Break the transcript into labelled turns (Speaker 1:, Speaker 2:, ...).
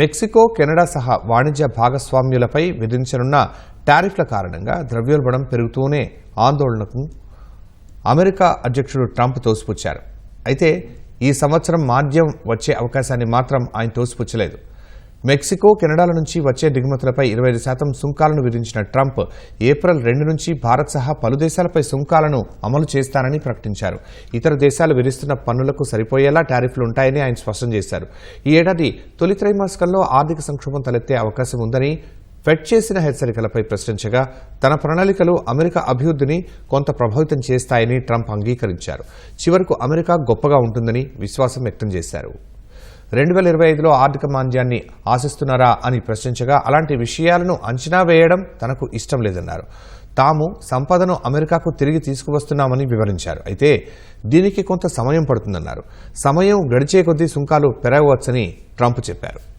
Speaker 1: Mexico Canada సహా వాణిజ్య భాగస్వామ్యులపై విధించనున్న టారిఫ్ల కారణంగా ద్రవ్యోల్బణం పెరుగుతూనే ఆందోళనకు అమెరికా అధ్యక్షుడు ట్రంప్ తోసిపుచ్చారు. అయితే ఈ సంవత్సరం మాధ్యం వచ్చే అవకాశాన్ని మాత్రం ఆయన తోసిపుచ్చలేదు. మెక్సికో కెనడాల నుంచి వచ్చే దిగుమతులపై ఇరవై ఐదు శాతం సుంకాలను విధించిన ట్రంప్ ఏప్రిల్ రెండు నుంచి భారత్ సహా పలు దేశాలపై సుంకాలను అమలు చేస్తానని ప్రకటించారు. ఇతర దేశాలు విధిస్తున్న పన్నులకు సరిపోయేలా టారిఫ్లు ఉంటాయని ఆయన స్పష్టం చేశారు. ఈ ఏడాది తొలి త్రైమాసికంలో ఆర్థిక సంక్షోభం తలెత్తే అవకాశం ఉందని ఫెడ్ చేసిన హెచ్చరికలపై ప్రశ్నించగా తన ప్రణాళికలు అమెరికా అభివృద్ధిని కొంత ప్రభావితం చేస్తాయని ట్రంప్ అంగీకరించారు. చివరకు అమెరికా గొప్పగా ఉంటుందని విశ్వాసం వ్యక్తం చేశారు. రెండు వేల ఇరవై ఐదులో ఆర్థిక మాంద్యాన్ని ఆశిస్తున్నారా అని ప్రశ్నించగా అలాంటి విషయాలను అంచనా వేయడం తనకు ఇష్టం లేదన్నారు. తాము సంపదను అమెరికాకు తిరిగి తీసుకువస్తున్నామని వివరించారు. అయితే దీనికి కొంత సమయం పడుతుందన్నారు. సమయం గడిచే కొద్దీ సుంకాలు పెరగవచ్చని ట్రంప్ చెప్పారు.